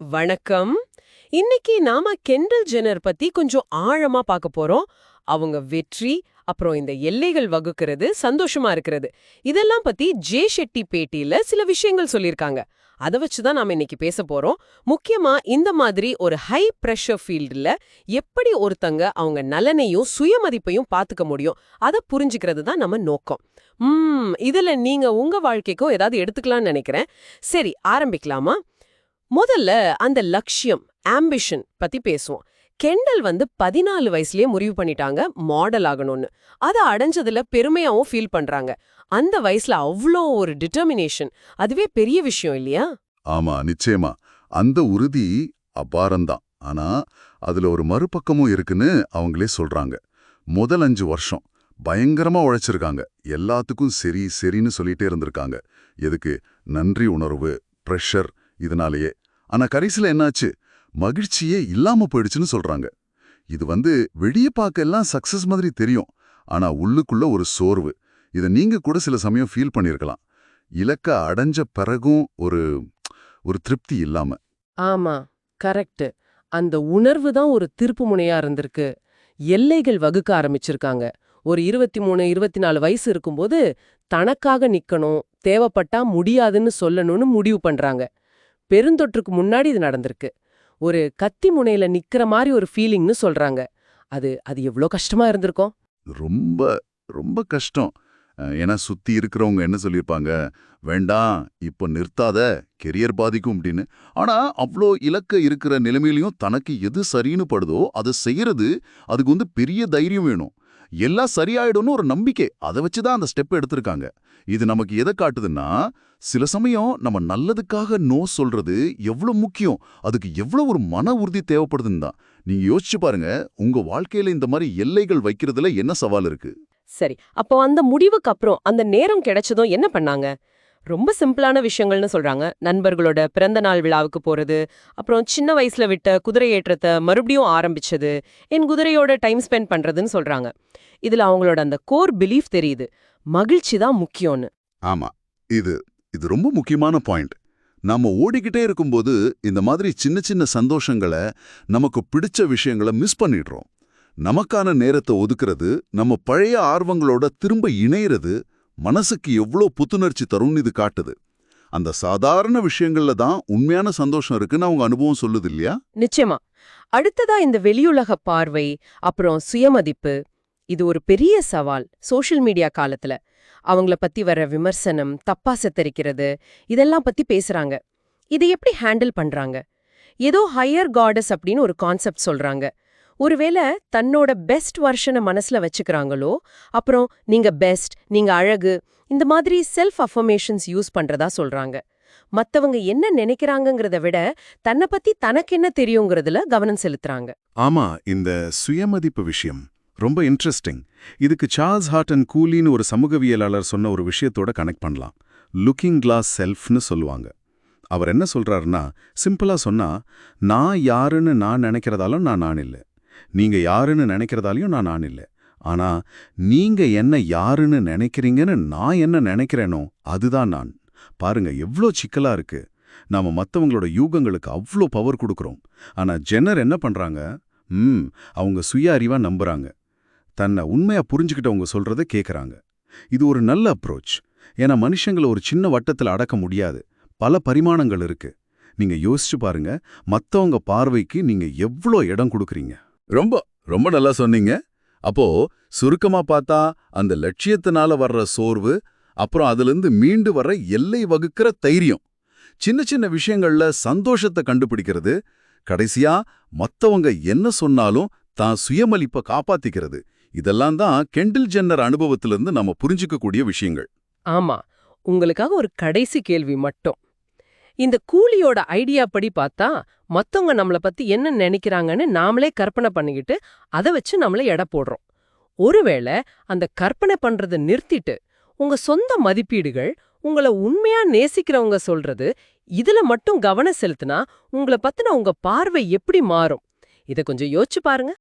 வணக்கம். இன்னைக்கு நாம கெண்டல் ஜெனர் பத்தி கொஞ்சம் ஆழமா பார்க்க போறோம். அவங்க வெற்றி அப்புறம் இந்த எல்லைகள் வகுக்கிறது சந்தோஷமா இருக்கிறது. இதெல்லாம் பத்தி ஜே ஷெட்டி பேட்டியில சில விஷயங்கள் சொல்லியிருக்காங்க. அதை வச்சு தான் நாம இன்னைக்கு பேச போறோம். முக்கியமா இந்த மாதிரி ஒரு ஹை பிரஷர் ஃபீல்டுல எப்படி ஒருத்தங்க அவங்க நலனையும் சுயமதிப்பையும் பார்த்துக்க முடியும்? அதை புரிஞ்சுக்கிறது தான் நம்ம நோக்கம். ம் இதுல நீங்க உங்க வாழ்க்கைக்கும் ஏதாவது எடுத்துக்கலாம்னு நினைக்கிறேன். சரி ஆரம்பிக்கலாமா? முதல்ல அந்த லட்சியம் ஆம்பிஷன் பத்தி பேசுவோம். கெண்டல் வந்து பதினாலு வயசுலயே முடிவு பண்ணிட்டாங்க மாடல் ஆகணும்னு. அதை அடைஞ்சதுல பெருமையாவும் ஃபீல் பண்றாங்க. அந்த வயசுல அவ்வளோ ஒரு டிட்டர்மினேஷன் அதுவே பெரிய விஷயம் இல்லையா? ஆமா நிச்சயமா. அந்த உறுதி அபாரம்தான். ஆனா அதுல ஒரு மறுபக்கமும் இருக்குன்னு அவங்களே சொல்றாங்க. முதல் அஞ்சு வருஷம் பயங்கரமா உழைச்சிருக்காங்க. எல்லாத்துக்கும் சரி சரின்னு சொல்லிட்டே இருந்திருக்காங்க. எதுக்கு? நன்றி உணர்வு ப்ரெஷர் இதனாலேயே. ஆனா கடைசில என்னாச்சு? மகிழ்ச்சியே இல்லாம போயிடுச்சுன்னு சொல்றாங்க. இது வந்து வெளியே பார்க்க எல்லாம் சக்சஸ் மாதிரி தெரியும். ஆனா உள்ளுக்குள்ள ஒரு சோர்வு. இதை நீங்க கூட சில சமயம் ஃபீல் பண்ணியிருக்கலாம் இலக்க அடைஞ்ச பிறகும் ஒரு ஒரு திருப்தி இல்லாம. ஆமா கரெக்ட் அந்த உணர்வு தான் ஒரு திருப்பு முனையா இருந்திருக்கு. எல்லைகள் வகுக்க ஆரம்பிச்சிருக்காங்க. ஒரு இருபத்தி மூணு இருபத்தி நாலு வயசு இருக்கும்போது தனக்காக நிக்கணும் தேவைப்பட்டா முடியாதுன்னு சொல்லணும்னு முடிவு பண்றாங்க. பெருந்தொற்றுக்கு முன்னாடி இது நடந்திருக்கு. ஒரு கத்தி முனையில நிக்கிற மாதிரி ஒரு ஃபீலிங்னு சொல்றாங்க. அது அது எவ்வளோ கஷ்டமா இருந்திருக்கும்? ரொம்ப ரொம்ப கஷ்டம். ஏன்னா சுத்தி இருக்கிறவங்க என்ன சொல்லியிருப்பாங்க வேண்டாம் இப்போ நிறுத்தாத கெரியர் பாதிக்கும் அப்படின்னு. ஆனா அவ்வளோ இலக்க இருக்கிற நிலைமையிலையும் தனக்கு எது சரின்னு படுதோ அதை செய்யறது அதுக்கு வந்து பெரிய தைரியம் வேணும். எல்லாம் சரியாயிடும்னு ஒரு நம்பிக்கை. அதை வச்சு தான் அந்த ஸ்டெப் எடுத்திருக்காங்க. இது நமக்கு எதை காட்டுதுன்னா சில சமயம் நம்ம நல்லதுக்காக நோ சொல்றது எவ்வளவு முக்கியம் அதுக்கு எவ்வளோ ஒரு மன உறுதி தேவைப்படுதுன்னு தான். நீங்க யோசிச்சு பாருங்க உங்க வாழ்க்கையில இந்த மாதிரி எல்லைகள் வைக்கிறதுல என்ன சவால் இருக்கு? சரி அப்போ அந்த முடிவுக்கு அப்புறம் அந்த நேரம் கிடைச்சதும் என்ன பண்ணாங்க? ரொம்ப சிம்பிளான விஷயங்கள்னு சொல்றாங்க. நண்பர்களோட பிறந்த நாள் விழாவுக்கு போறது அப்புறம் சின்ன வயசுல விட்ட குதிரை ஏற்றத்தை மறுபடியும் ஆரம்பிச்சது என் குதிரையோட டைம் ஸ்பெண்ட் பண்றதுன்னு சொல்றாங்க. இதுல அவங்களோட அந்த கோர் பிலீஃப் தெரியுது. மகிழ்ச்சி தான் முக்கியம்னு. ஆமா இது இது ரொம்ப முக்கியமான பாயிண்ட். நாம ஓடிக்கிட்டே இருக்கும்போது இந்த மாதிரி சின்ன சின்ன சந்தோஷங்களை நமக்கு பிடிச்ச விஷயங்களை மிஸ் பண்ணிடுறோம். நமக்கான நேரத்தை ஒதுக்குறது நம்ம பழைய ஆர்வங்களோட திரும்ப இணையிறது மனசுக்கு எவ்வளோ புத்துணர்ச்சி தரும்னு இது காட்டுது. அந்த சாதாரண விஷயங்கள்ல தான் உண்மையான சந்தோஷம் இருக்குன்னு அவங்க அனுபவம் சொல்லுது இல்லையா? நிச்சயமா. அடுத்ததா இந்த வெளியுலக பார்வை அப்புறம் சுயமதிப்பு இது ஒரு பெரிய சவால் சோஷியல் மீடியா காலத்துல. அவங்கள பத்தி வர விமர்சனம் தப்பா சித்தரிக்கிறது இதெல்லாம் பத்தி பேசுறாங்க. இதை எப்படி ஹேண்டில் பண்றாங்க? ஏதோ ஹையர் காடஸ் அப்படின்னு ஒரு கான்செப்ட் சொல்றாங்க. ஒருவேளை தன்னோட பெஸ்ட் வருஷனை மனசுல வச்சுக்கிறாங்களோ அப்புறம் நீங்க பெஸ்ட் நீங்க அழகு இந்த மாதிரி செல்ஃப் அஃபர்மேஷன்ஸ் யூஸ் பண்றதா சொல்றாங்க. மத்தவங்க என்ன நினைக்கிறாங்கங்கிறத விட தன்னை பத்தி தனக்கு என்ன தெரியுங்கிறதுல கவனம் செலுத்துறாங்க. ஆமா இந்த சுயமதிப்பு விஷயம் ரொம்ப இன்ட்ரெஸ்டிங் இதுக்கு சார்ல்ஸ் அண்ட் கூலின்னு ஒரு சமூகவியலாளர் சொன்ன ஒரு விஷயத்தோட கனெக்ட் பண்ணலாம். லுக்கிங் கிளாஸ் செல்ஃப்னு சொல்லுவாங்க. அவர் என்ன சொல்றாருன்னா சிம்பிளா சொன்னா நான் யாருன்னு நான் நினைக்கிறதாலும் நான் நான் இல்லை. நீங்க யாருன்னு நினைக்கிறதாலையும் நான் நான் இல்லை. ஆனா நீங்க என்ன யாருன்னு நினைக்கிறீங்கன்னு நான் என்ன நினைக்கிறேனோ அதுதான் நான். பாருங்க எவ்ளோ சிக்கலா இருக்கு. நாம மத்தவங்களோட யூகங்களுக்கு அவ்ளோ பவர் கொடுக்குறோம். ஆனா ஜென்னர் என்ன பண்றாங்க? ம் அவங்க சுய அறிவா நம்புறாங்க. தன்னை உண்மையா புரிஞ்சுக்கிட்டவங்க சொல்றத கேக்குறாங்க. இது ஒரு நல்ல அப்ரோச் ஏன்னா மனுஷங்களை ஒரு சின்ன வட்டத்துல அடக்க முடியாது. பல பரிமாணங்கள் இருக்கு. நீங்க யோசிச்சு பாருங்க மத்தவங்க பார்வைக்கு நீங்க எவ்ளோ இடம் கொடுக்குறீங்க. ரொம்ப ரொம்ப நல்லா சொன்னீங்க. அப்போ சுருக்கமா பார்த்தா அந்த லட்சியத்தினால வர்ற சோர்வு அப்புறம் அதிலிருந்து மீண்டு வர்ற எல்லை வகுக்கிற தைரியம். சின்ன சின்ன விஷயங்கள்ல சந்தோஷத்தை கண்டுபிடிக்கிறது கடைசியா மத்தவங்க என்ன சொன்னாலும் தான் சுயமளிப்பை காப்பாத்திக்கிறது. இதெல்லாம் தான் கெண்டில் ஜென்னர் அனுபவத்திலிருந்து நம்ம புரிஞ்சுக்கக்கூடிய விஷயங்கள். ஆமா. உங்களுக்காக ஒரு கடைசி கேள்வி மட்டும். இந்த கூலியோட ஐடியா படி பார்த்தா மத்தவங்க நம்மள பத்தி என்ன நினைக்கிறாங்கன்னு நாமளே கற்பனை பண்ணிக்கிட்டு அதை வச்சு நம்மள எடை போடுறோம். ஒருவேளை அந்த கற்பனை பண்றதை நிறுத்திட்டு உங்க சொந்த மதிப்பீடுகள் உங்களை உண்மையா நேசிக்கிறவங்க சொல்றது இதுல மட்டும் கவனம் செலுத்தினா உங்களை பத்தின உங்க பார்வை எப்படி மாறும்? இத கொஞ்சம் யோசிச்சு பாருங்க.